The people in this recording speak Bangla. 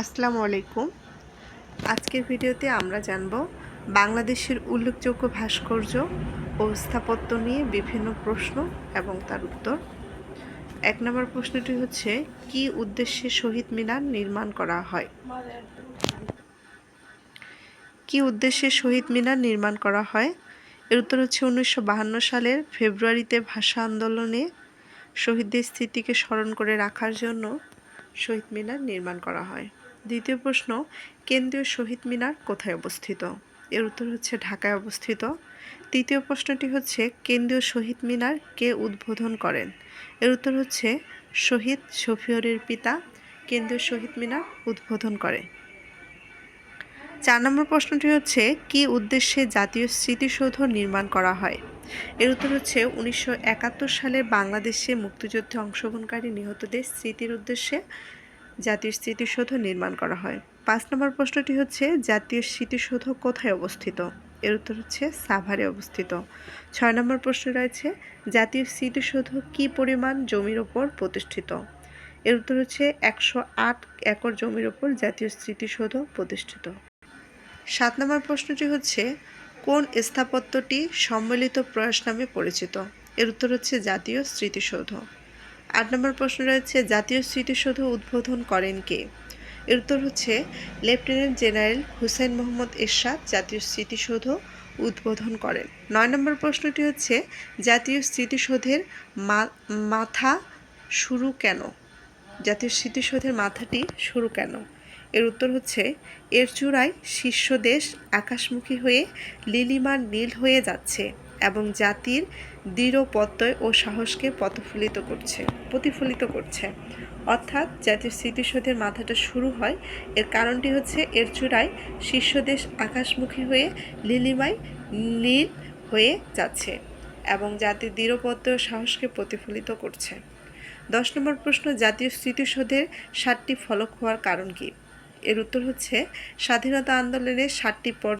আসসালামু আলাইকুম। আজকের ভিডিওতে আমরা জানব বাংলাদেশের উল্লেখযোগ্য ভাস্কর্য ও স্থাপত্য নিয়ে বিভিন্ন প্রশ্ন এবং তার উত্তর। এক নম্বর প্রশ্নটি হচ্ছে, কি উদ্দেশ্যে শহীদ মিনার নির্মাণ করা হয়? কি উদ্দেশ্যে শহীদ মিনার নির্মাণ করা হয়? এর উত্তর হচ্ছে, উনিশশো সালের ফেব্রুয়ারিতে ভাষা আন্দোলনে শহীদদের স্মৃতিকে স্মরণ করে রাখার জন্য শহীদ মিনার নির্মাণ করা হয়। দ্বিতীয় প্রশ্ন, কেন্দ্রীয় শহীদ মিনার কোথায় অবস্থিত? এর উত্তর হচ্ছে ঢাকায় অবস্থিত। তৃতীয় প্রশ্নটি হচ্ছে, কেন্দ্রীয় শহীদ মিনার কে উদ্বোধন করেন? এর উত্তর হচ্ছে, শহীদ শফিয়রের পিতা কেন্দ্রীয় শহীদ মিনার উদ্বোধন করে। চার নম্বর প্রশ্নটি হচ্ছে, কি উদ্দেশ্যে জাতীয় স্মৃতিসৌধ নির্মাণ করা হয়? এর উত্তর হচ্ছে, উনিশশো একাত্তর সালে বাংলাদেশে মুক্তিযুদ্ধে অংশগ্রহণকারী নিহতদের স্মৃতির উদ্দেশ্যে জাতীয় স্মৃতিসৌধ নির্মাণ করা হয়। পাঁচ নম্বর প্রশ্নটি হচ্ছে, জাতীয় স্মৃতিসৌধ কোথায় অবস্থিত? এর উত্তর হচ্ছে, সাভারে অবস্থিত। ছয় নম্বর প্রশ্ন রয়েছে, জাতীয় স্মৃতিসৌধ কি পরিমাণ জমির ওপর প্রতিষ্ঠিত? এর উত্তর হচ্ছে, একশো আট একর জমির ওপর জাতীয় স্মৃতিসৌধ প্রতিষ্ঠিত। সাত নম্বর প্রশ্নটি হচ্ছে, কোন স্থাপত্যটি সম্মিলিত প্রয়াস নামে পরিচিত? এর উত্তর হচ্ছে, জাতীয় স্মৃতিসৌধ। আট নম্বর প্রশ্ন রয়েছে, জাতীয় স্মৃতিসৌধ উদ্বোধন করেন কে? এর উত্তর হচ্ছে, লেফটেন্যান্ট জেনারেল হুসেন মোহাম্মদ এরশাদ জাতীয় স্মৃতিসৌধ উদ্বোধন করেন। নয় নম্বর প্রশ্নটি হচ্ছে, জাতীয় স্মৃতিসৌধের মাথা শুরু কেন? জাতীয় স্মৃতিসৌধের মাথাটি শুরু কেন? এর উত্তর হচ্ছে, এর চূড়ায় শীর্ষ দেশ আকাশমুখী হয়ে লিলিমার নীল হয়ে যাচ্ছে। এবং জাতির দৃঢ় প্রত্যয় ও সাহসকে পথফুলিত করছে, প্রতিফলিত করছে। অর্থাৎ জাতীয় স্মৃতিসৌধের মাথাটা শুরু হয়, এর কারণটি হচ্ছে এর চূড়ায় শীর্ষ দেশ আকাশমুখী হয়ে লিলিমায় নীল হয়ে যাচ্ছে এবং জাতির দৃঢ় প্রত্যয় ও সাহসকে প্রতিফলিত করছে। দশ নম্বর প্রশ্ন, জাতীয় স্মৃতিসৌধের সাতটি ফলক হওয়ার কারণ কি? এর উত্তর হচ্ছে, স্বাধীনতা আন্দোলনের সাতটি পর